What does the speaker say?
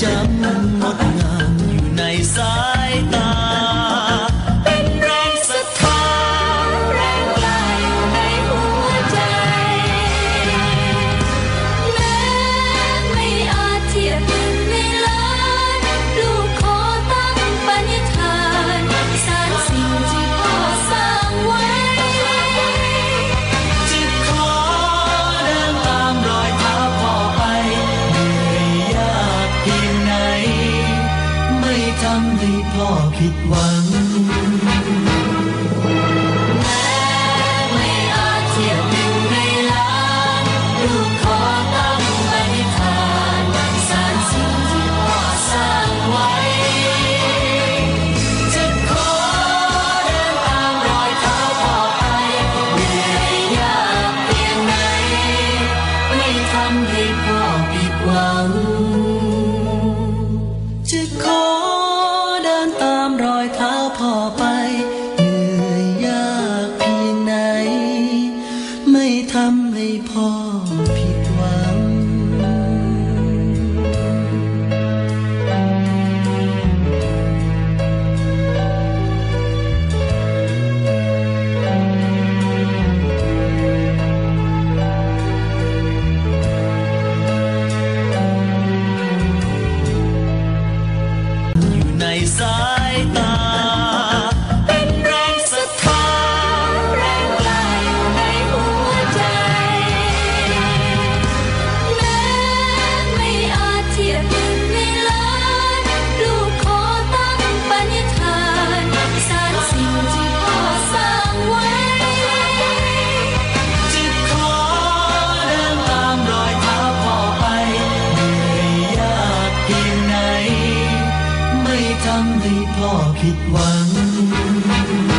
jump ให้พ่อผิดหวัง 没破皮。ำให้พ่อผิดหวัง